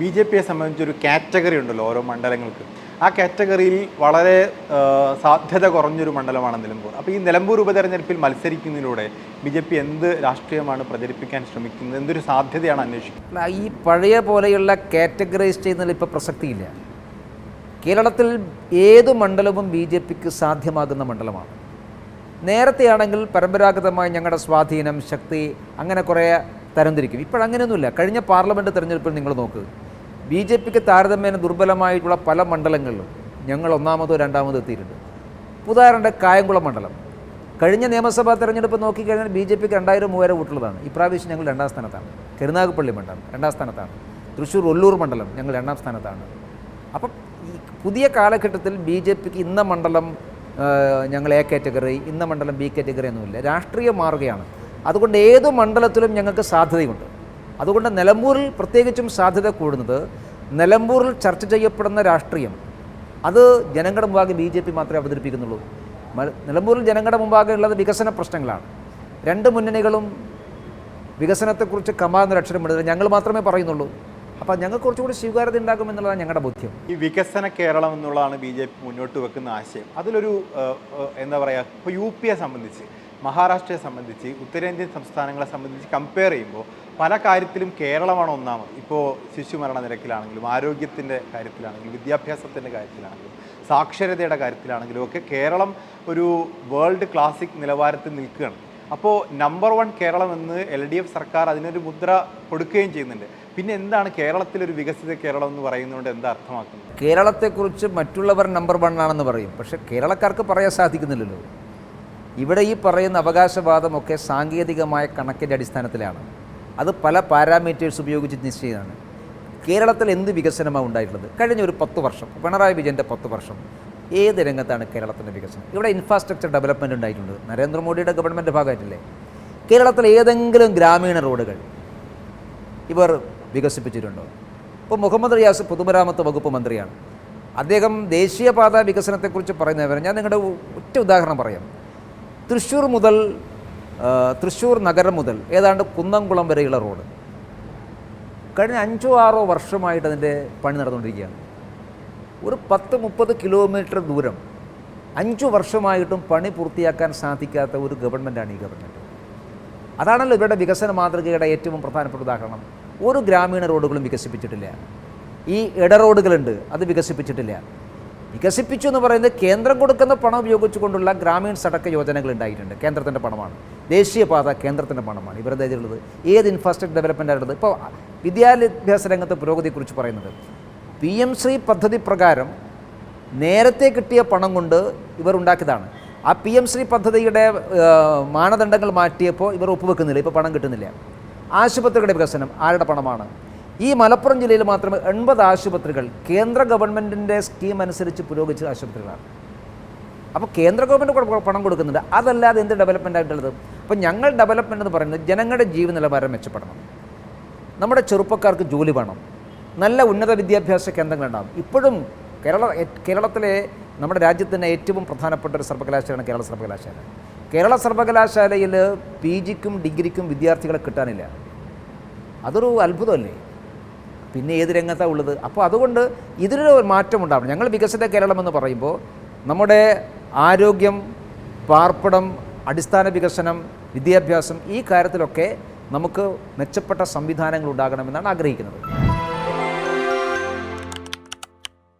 B J പിയെ സംബന്ധിച്ചൊരു category ഉണ്ടല്ലോ ഓരോ മണ്ഡലങ്ങൾക്ക്. ആ കാറ്റഗറിയിൽ വളരെ സാധ്യത കുറഞ്ഞൊരു മണ്ഡലമാണ് നിലമ്പൂർ അപ്പോൾ ഈ നിലമ്പൂർ ഉപതെരഞ്ഞെടുപ്പിൽ മത്സരിക്കുന്നതിലൂടെ ബി ജെ പി എന്ത് രാഷ്ട്രീയമാണ് പ്രചരിപ്പിക്കാൻ ശ്രമിക്കുന്നത്? എന്തൊരു സാധ്യതയാണ് അന്വേഷിക്കുന്നത്? ഈ പഴയ പോലെയുള്ള കാറ്റഗറൈസ് ചെയ്യുന്നതിൽ ഇപ്പോൾ പ്രസക്തിയില്ല. കേരളത്തിൽ ഏത് മണ്ഡലവും ബി ജെ പിക്ക് സാധ്യമാകുന്ന മണ്ഡലമാണ്. നേരത്തെയാണെങ്കിൽ പരമ്പരാഗതമായി ഞങ്ങളുടെ സ്വാധീനം ശക്തി അങ്ങനെ കുറേ തരംതിരിക്കും. ഇപ്പോഴങ്ങനെയൊന്നുമില്ല. കഴിഞ്ഞ പാർലമെന്റ് തെരഞ്ഞെടുപ്പിൽ നിങ്ങൾ നോക്ക്. ബി ജെ പിക്ക് താരതമ്യേന ദുർബലമായിട്ടുള്ള പല മണ്ഡലങ്ങളിലും ഞങ്ങൾ ഒന്നാമതോ രണ്ടാമതോ എത്തിയിട്ടുണ്ട്. ഉദാഹരണം കായംകുളം മണ്ഡലം. കഴിഞ്ഞ നിയമസഭാ തെരഞ്ഞെടുപ്പ് നോക്കിക്കഴിഞ്ഞാൽ ബി ജെ പിക്ക് രണ്ടായിരം മൂവായിരം വോട്ടുള്ളതാണ്. ഇപ്രാവശ്യം ഞങ്ങൾ രണ്ടാം സ്ഥാനത്താണ്. കരുനാഗപ്പള്ളി മണ്ഡലം രണ്ടാം സ്ഥാനത്താണ്. തൃശ്ശൂർ ഒല്ലൂർ മണ്ഡലം ഞങ്ങൾ രണ്ടാം സ്ഥാനത്താണ്. അപ്പം ഈ പുതിയ കാലഘട്ടത്തിൽ ബി ജെ പിക്ക് ഇന്ന മണ്ഡലം ഞങ്ങൾ എ കാറ്റഗറി ഇന്ന മണ്ഡലം ബി കാറ്റഗറി ഒന്നുമില്ല. രാഷ്ട്രീയം മാറുകയാണ്. അതുകൊണ്ട് ഏത് മണ്ഡലത്തിലും ഞങ്ങൾക്ക് സാധ്യതയുണ്ട്. അതുകൊണ്ട് നിലമ്പൂരിൽ പ്രത്യേകിച്ചും സാധ്യത കൂടുന്നത് നിലമ്പൂരിൽ ചർച്ച ചെയ്യപ്പെടുന്ന രാഷ്ട്രീയം. അത് ജനങ്ങളുടെ മുമ്പാകെ ബി ജെ പി മാത്രമേ അവതരിപ്പിക്കുന്നുള്ളൂ. നിലമ്പൂരിൽ ജനങ്ങളുടെ മുമ്പാകെ ഉള്ളത് വികസന പ്രശ്നങ്ങളാണ്. രണ്ട് മുന്നണികളും വികസനത്തെക്കുറിച്ച് കമാന്ന് അക്ഷരം ഇടുന്നത് ഞങ്ങൾ മാത്രമേ പറയുന്നുള്ളൂ. അപ്പോൾ ഞങ്ങൾക്ക് കുറച്ചുകൂടി സ്വീകാര്യത ഉണ്ടാകുമെന്നുള്ളതാണ് ഞങ്ങളുടെ ബോധ്യം. ഈ വികസന കേരളം എന്നുള്ളതാണ് ബി ജെ പി മുന്നോട്ട് വെക്കുന്ന ആശയം. അതിലൊരു എന്താ പറയുക ഇപ്പോൾ യു സംബന്ധിച്ച് മഹാരാഷ്ട്രയെ സംബന്ധിച്ച് ഉത്തരേന്ത്യൻ സംസ്ഥാനങ്ങളെ സംബന്ധിച്ച് കമ്പയർ ചെയ്യുമ്പോൾ പല കാര്യത്തിലും കേരളമാണ് ഒന്നാമത്. ഇപ്പോൾ ശിശുമരണ നിരക്കിലാണെങ്കിലും ആരോഗ്യത്തിന്റെ കാര്യത്തിലാണെങ്കിലും വിദ്യാഭ്യാസത്തിന്റെ കാര്യത്തിലാണെങ്കിലും സാക്ഷരതയുടെ കാര്യത്തിലാണെങ്കിലും ഒക്കെ കേരളം ഒരു വേൾഡ് ക്ലാസിക് നിലവാരത്തിൽ നിൽക്കുകയാണ്. അപ്പോൾ നമ്പർ വൺ കേരളം എന്ന് എൽ ഡി എഫ് സർക്കാർ അതിനൊരു മുദ്ര കൊടുക്കുകയും ചെയ്യുന്നുണ്ട്. പിന്നെ എന്താണ് കേരളത്തിലൊരു വികസിത കേരളം എന്ന് പറയുന്നതുകൊണ്ട് എന്താ അർത്ഥമാക്കുന്നത്? കേരളത്തെക്കുറിച്ച് മറ്റുള്ളവർ നമ്പർ വൺ ആണെന്ന് പറയും. പക്ഷേ കേരളക്കാർക്ക് പറയാൻ സാധിക്കുന്നില്ലല്ലോ. ഇവിടെ ഈ പറയുന്ന അവകാശവാദമൊക്കെ സാങ്കേതികമായ കണക്കിന്റെ അടിസ്ഥാനത്തിലാണ്. അത് പല പാരാമീറ്റേഴ്സ് ഉപയോഗിച്ച് നിശ്ചയമാണ് കേരളത്തിൽ എന്ത് വികസനമാണ് ഉണ്ടായിട്ടുള്ളത്? കഴിഞ്ഞ ഒരു പത്ത് വർഷം പിണറായി വിജയന്റെ പത്ത് വർഷം ഏത് രംഗത്താണ് കേരളത്തിന്റെ വികസനം? ഇവിടെ ഇൻഫ്രാസ്ട്രക്ചർ ഡെവലപ്മെന്റ് ഉണ്ടായിട്ടുണ്ട്. നരേന്ദ്രമോദിയുടെ ഗവൺമെന്റ് ഭാഗമായിട്ടില്ലേ? കേരളത്തിൽ ഏതെങ്കിലും ഗ്രാമീണ റോഡുകൾ ഇവർ വികസിപ്പിച്ചിട്ടുണ്ടോ? ഇപ്പോൾ മുഹമ്മദ് റിയാസ് പൊതുമരാമത്ത് വകുപ്പ് മന്ത്രിയാണ്. അദ്ദേഹം ദേശീയപാത വികസനത്തെക്കുറിച്ച് പറയുന്നവരെ ഞാൻ നിങ്ങളുടെ ഒറ്റ ഉദാഹരണം പറയാം. തൃശ്ശൂർ മുതൽ തൃശ്ശൂർ നഗരം മുതൽ ഏതാണ്ട് കുന്നംകുളം വരെയുള്ള റോഡ്. കഴിഞ്ഞ അഞ്ചോ ആറോ വർഷമായിട്ട് അതിന്റെ പണി നടന്നുകൊണ്ടിരിക്കുകയാണ്. ഒരു പത്ത് മുപ്പത് കിലോമീറ്റർ ദൂരം അഞ്ചു വർഷമായിട്ടും പണി പൂർത്തിയാക്കാൻ സാധിക്കാത്ത ഒരു ഗവൺമെന്റാണ് ഈ ഗവൺമെന്റ്. അതാണല്ലോ ഇവരുടെ വികസന മാതൃകയുടെ ഏറ്റവും പ്രധാനപ്പെട്ട ഉദാഹരണം. ഒരു ഗ്രാമീണ റോഡുകളും വികസിപ്പിച്ചിട്ടില്ല. ഈ ഇട റോഡുകളുണ്ട് അത് വികസിപ്പിച്ചിട്ടില്ല. വികസിപ്പിച്ചു എന്ന് പറയുന്നത് കേന്ദ്രം കൊടുക്കുന്ന പണം ഉപയോഗിച്ചുകൊണ്ടുള്ള ഗ്രാമീൺ സടക്ക യോജനകൾ ഉണ്ടായിട്ടുണ്ട്. കേന്ദ്രത്തിന്റെ പണമാണ്. ദേശീയപാത കേന്ദ്രത്തിന്റെ പണമാണ്. ഇവരുടെ ഇതിലുള്ളത്. ഏത് ഇൻഫ്രാസ്ട്രക്ചർ ഡെവലപ്മെന്റ് ആണുള്ളത്? ഇപ്പോൾ വിദ്യാഭ്യാസ രംഗത്തെ പുരോഗതിയെക്കുറിച്ച് പറയുന്നത്. പി എം ശ്രീ പദ്ധതി പ്രകാരം നേരത്തെ കിട്ടിയ പണം കൊണ്ട് ഇവർ ഉണ്ടാക്കിയതാണ്. ആ പി എം ശ്രീ പദ്ധതിയുടെ മാനദണ്ഡങ്ങൾ മാറ്റിയപ്പോൾ ഇവർ ഒപ്പുവെക്കുന്നില്ല. ഇപ്പോൾ പണം കിട്ടുന്നില്ല. ആശുപത്രികളുടെ വികസനം ആരുടെ പണമാണ്? ഈ മലപ്പുറം ജില്ലയിൽ മാത്രമേ എൺപത് ആശുപത്രികൾ കേന്ദ്ര ഗവൺമെന്റിന്റെ സ്കീം അനുസരിച്ച് പുരോഗമിച്ച ആശുപത്രികളാണ്. അപ്പോൾ കേന്ദ്ര ഗവൺമെന്റ് പണം കൊടുക്കുന്നുണ്ട്. അതല്ലാതെ എന്ത് ഡെവലപ്മെന്റ് ആയിട്ടുള്ളത്? അപ്പോൾ ഞങ്ങൾ ഡെവലപ്മെന്റ് എന്ന് പറയുന്നത് ജനങ്ങളുടെ ജീവിത നിലവാരം മെച്ചപ്പെടണം. നമ്മുടെ ചെറുപ്പക്കാർക്ക് ജോലി വേണം. നല്ല ഉന്നത വിദ്യാഭ്യാസ കേന്ദ്രങ്ങൾ കേന്ദ്രങ്ങളുണ്ടാകും ഇപ്പോഴും കേരള കേരളത്തിലെ നമ്മുടെ രാജ്യത്തിന്റെ ഏറ്റവും പ്രധാനപ്പെട്ട ഒരു സർവകലാശാലയാണ് കേരള സർവകലാശാല. കേരള സർവകലാശാലയിൽ പി ജിക്കും ഡിഗ്രിക്കും വിദ്യാർത്ഥികളെ കിട്ടാനില്ല. അതൊരു അത്ഭുതമല്ലേ? പിന്നെ ഏത് രംഗത്താണ് ഉള്ളത്? അപ്പോൾ അതുകൊണ്ട് ഇതിനൊരു മാറ്റം ഉണ്ടാവണം ഞങ്ങൾ വികസിത കേരളം എന്ന് പറയുമ്പോൾ നമ്മുടെ ആരോഗ്യം പാർപ്പിടം അടിസ്ഥാന വികസനം വിദ്യാഭ്യാസം ഈ കാര്യത്തിലൊക്കെ നമുക്ക് മെച്ചപ്പെട്ട സംവിധാനങ്ങൾ ഉണ്ടാകണമെന്നാണ് ആഗ്രഹിക്കുന്നത്.